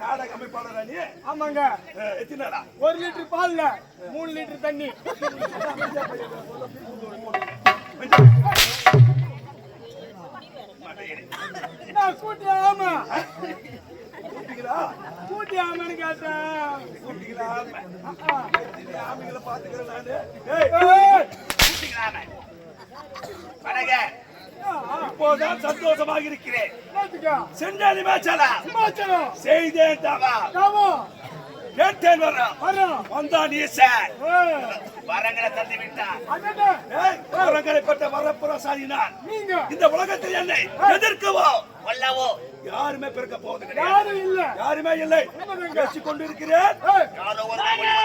நாடக அமைப்பாளரா நீ ஆமாங்க எத்தினாடா ஒரு லிட்டர் பால்ல மூணு லிட்டர் தண்ணி கூட்டி ஆமா. கூப்பிட்டீங்களா கூட்டி ஆமான்னு கேட்டேன் கூப்பிட்டீங்களா ஆ. ஆமைகளை பாத்துக்கிறேன் நானு. கூப்பிட்டீங்களா வணங்க இப்போதான் சந்தோஷமாக இருக்கிறேன்? சென்றாலி மேச்சலா இமாச்சலம் செய்தேன் தவா. காமோ கேட்டேன் வர்றோம் வந்தான் ஈசன் ஏய், வரங்களை விட்டான். வரப்புறசாலி நான். நீங்க. இந்த உலகத்தில் என்னை எதிர்க்கவோ வல்லவோ யாருமே பிறக்க போவது கிடையாது யாரும் இல்ல. யாருமே இல்லை. பேசிக் கொண்டிருக்கிறேன். யாரோ பாருங்களே.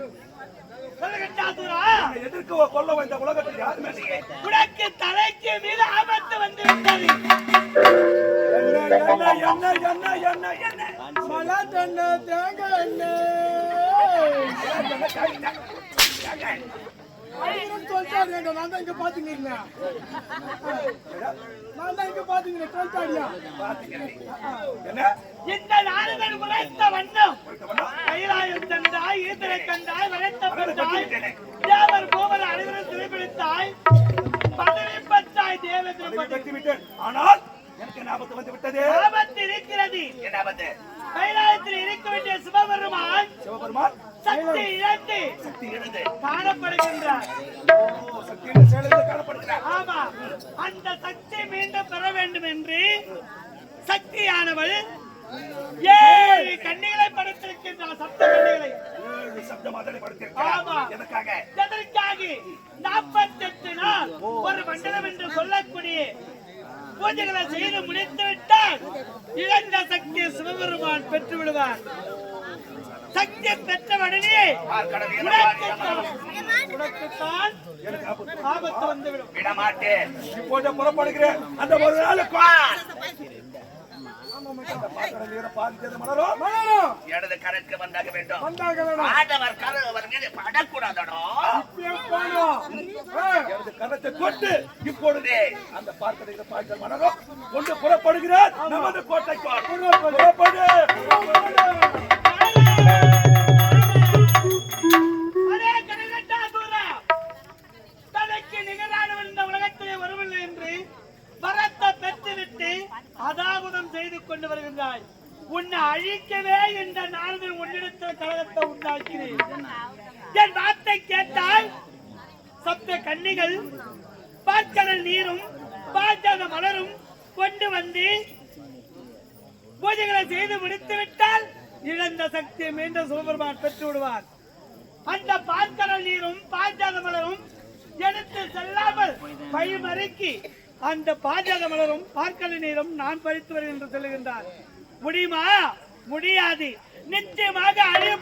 வருகிறேன் கலகட்டாதுரா என்னை? இந்த உலகத்தில் யாருமே இல்லையே உனக்கு தலைக்கு மீது ஆபத்து வந்து விட்டது என்ன என்ன என்ன என்ன என்ன சொல்லிட்டாரு எங்க நான் தான் இங்க நான் தான் இங்க பாத்துக்கிறேன் சொல்லிட்டாடியா இந்த நாடுகள் உழைத்த வண்ணம் எனக்கு என்ன ஆபத்து வந்து விட்டது. ஆபத்து இருக்கிறது என்ன ஆபத்து? கைலாயத்தில் இருக்க வேண்டிய சிவபெருமான் சிவபெருமான்? சக்தி இழந்து சக்தி எழுது காணப்படுகின்றார் சக்தியின் செயலில் காணப்படுகிறார் ஆமா அந்த சக்தி மீண்டும் பெற வேண்டும் என்று சக்தியானவள் ஏழு கண்ணிகளை படைத்திருக்கின்றார் சப்த கண்ணிகளை ஏழு சப்த மாதனை ஆமா. படுத்திருக்கிறார் எதற்காக எதற்காக நாற்பத்தெட்டு நாள் ஒரு மண்டலம் என்று சொல்லக்கூடிய பூஜைகளை செய்து முடித்து விட்டால் இழந்த சக்தியை சிவபெருமான் பெற்று விடுவார் சக்தி பெற்ற உடனே பார்க்கடல் உனக்குத்தான் ஆபத்து வந்துவிடும். விடமாட்டேன் இப்போது புறப்படுகிறேன். அந்த ஒரு மலரும் இடது கரைக்கு வந்தாக வேண்டும். ஆண்டவர் கரவர் மீது படக்கூடாதடோ. கரத்தை கொண்டு இப்பொழுதே அந்த பார்க்கடையில பாய்ச்சல் மலரும் கொண்டு புறப்படுகிறார். நமது கோட்டைக்கு புறப்படு. அதாபுதம் செய்து கொண்டு வருகின்றாய். உன்னை அழிக்கவே இந்த நாரதன் உன்னிடத்தில் கழகத்தை உண்டாக்கிறேன். என் வார்த்தை கேட்டால் சப்த கன்னிகள் பாற்கடல் நீரும் பார்க்காத மலரும் கொண்டு வந்து பூஜைகளை செய்து முடித்து விட்டால் இழந்த சக்தியை மீண்டும் சிவபெருமான் பெற்று விடுவார் அந்த பார்க்கடல் நீரும் பாஞ்சாத மலரும் எடுத்து செல்லாமல் பயமறுக்கி அந்த பாஞ்சாத மலரும் பார்க்கடல் நீரும் நான் பறித்து என்று சொல்லுகின்றார். முடியுமா? முடியாது. நிச்சயமாக அழிய